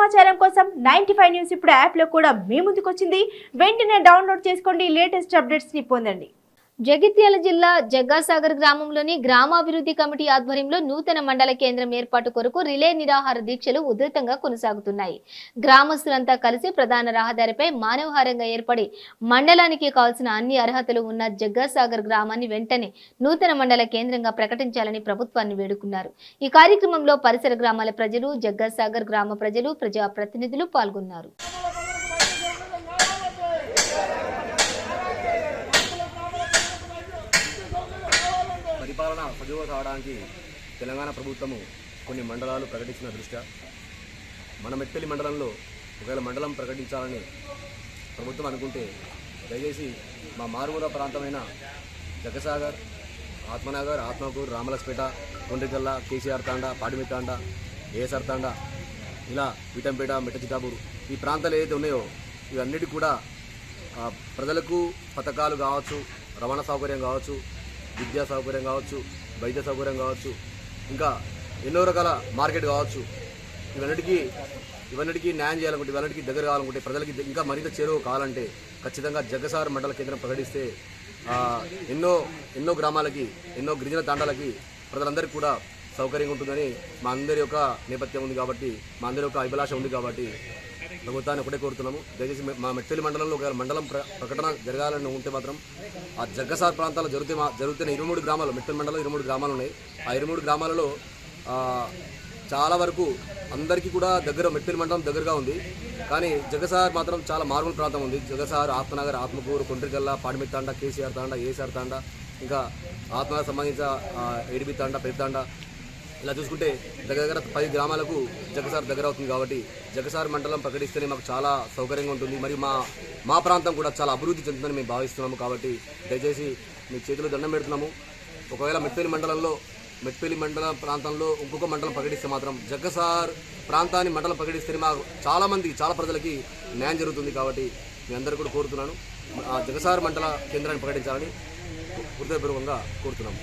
సమాచారం కోసం ninety five news ఇప్పుడు యాప్లో కూడా మీ ముందుకొచ్చింది. వెంటనే డౌన్లోడ్ చేసుకోండి. లేటెస్ట్ అప్డేట్స్ని పొందండి. జగిత్యాల జిల్లా జగ్గాసాగర్ గ్రామంలోని గ్రామాభివృద్ధి కమిటీ ఆధ్వర్యంలో నూతన మండల కేంద్రం ఏర్పాటు కొరకు రిలే నిరాహార దీక్షలు ఉధృతంగా కొనసాగుతున్నాయి. గ్రామస్తులంతా కలిసి ప్రధాన రహదారిపై మానవహారంగా ఏర్పడి మండలానికి కావాల్సిన అన్ని అర్హతలు ఉన్న జగ్గాసాగర్ గ్రామాన్ని వెంటనే నూతన మండల కేంద్రంగా ప్రకటించాలని ప్రభుత్వాన్ని వేడుకున్నారు. ఈ కార్యక్రమంలో పరిసర గ్రామాల ప్రజలు జగ్గాసాగర్ గ్రామ ప్రజలు ప్రజా ప్రతినిధులు పాల్గొన్నారు. పరిపాలన సజీవ కావడానికి తెలంగాణ ప్రభుత్వము కొన్ని మండలాలు ప్రకటించిన దృష్ట్యా మన మెట్పల్లి మండలంలో ఒకవేళ మండలం ప్రకటించాలని ప్రభుత్వం అనుకుంటే దయచేసి మా మారుమూల ప్రాంతమైన జగసాగర్ ఆత్మనగర్ ఆత్మకూరు రామలస్పేట కొండ్రికల్ల కేసీఆర్ తాండ పాడిమితాండ ఏఎస్ఆర్ తాండ ఇలా విటంపేట మిట్టచిటాపూర్ ఈ ప్రాంతాలు ఏదైతే ఉన్నాయో ఇవన్నిటి కూడా ప్రజలకు పథకాలు కావచ్చు రవాణా సౌకర్యం కావచ్చు విద్యా సౌకర్యం కావచ్చు వైద్య సౌకర్యం కావచ్చు ఇంకా ఎన్నో రకాల మార్కెట్ కావచ్చు. ఇవన్నిటికీ ఇవన్నిటికీ న్యాయం చేయాలనుకుంటే ఇవన్నిటికీ దగ్గర కావాలనుకుంటే ప్రజలకి ఇంకా మరింత చేరువ కావాలంటే ఖచ్చితంగా జగసార్ మండల కేంద్రం ప్రకటిస్తే ఎన్నో ఎన్నో గ్రామాలకి ఎన్నో గిరిజన తాండాలకి ప్రజలందరికీ కూడా సౌకర్యంగా ఉంటుందని మా అందరి యొక్క నేపథ్యం ఉంది కాబట్టి మా అందరి యొక్క అభిలాష ఉంది కాబట్టి ప్రభుత్వాన్ని ఒకటే కోరుతున్నాము. దయచేసి మా మెట్టెలి మండలంలో ఒకవేళ మండలం ప్ర ప్రకటన జరగాలని ఉంటే మాత్రం ఆ జగ్గసార్ ప్రాంతాల్లో జరుగుతే జరుగుతున్న ఇరవై మూడు గ్రామాలు మెట్టెలి మండలం ఇరవై మూడు గ్రామాలు ఉన్నాయి. ఆ ఇరవై మూడు గ్రామాలలో చాలా వరకు అందరికీ కూడా దగ్గర మెట్టెలి మండలం దగ్గరగా ఉంది. కానీ జగసార్ మాత్రం చాలా మారుమూల ప్రాంతం ఉంది. జగసార్ ఆత్మనగర్ ఆత్మకూరు కొండ్రిగల్ల పాడిమిత్తాండ కేసీఆర్ తాండ ఏసీఆర్ తాండ ఇంకా ఆత్మనగర్ సంబంధించిన ఆ, తాండ పెద్ద తాండ ఇలా చూసుకుంటే దగ్గర దగ్గర పది గ్రామాలకు జగసార్ దగ్గర అవుతుంది కాబట్టి జగసార్ మండలం ప్రకటిస్తేనే మాకు చాలా సౌకర్యంగా ఉంటుంది. మరియు మా మా ప్రాంతం కూడా చాలా అభివృద్ధి చెందుతుందని మేము భావిస్తున్నాము కాబట్టి దయచేసి మీ చేతిలో దండం పెడుతున్నాము. ఒకవేళ మెట్పల్లి మండలంలో మెట్పల్లి మండల ప్రాంతంలో ఇంకొక మండలం ప్రకటిస్తే మాత్రం జగసార్ ప్రాంతాన్ని మండలం ప్రకటిస్తేనే మాకు చాలామంది చాలా ప్రజలకి న్యాయం జరుగుతుంది కాబట్టి మీ అందరూ కూడా కోరుతున్నాను. ఆ జగసార్ మండల కేంద్రాన్ని ప్రకటించాలని హృదయపూర్వకంగా కోరుతున్నాము.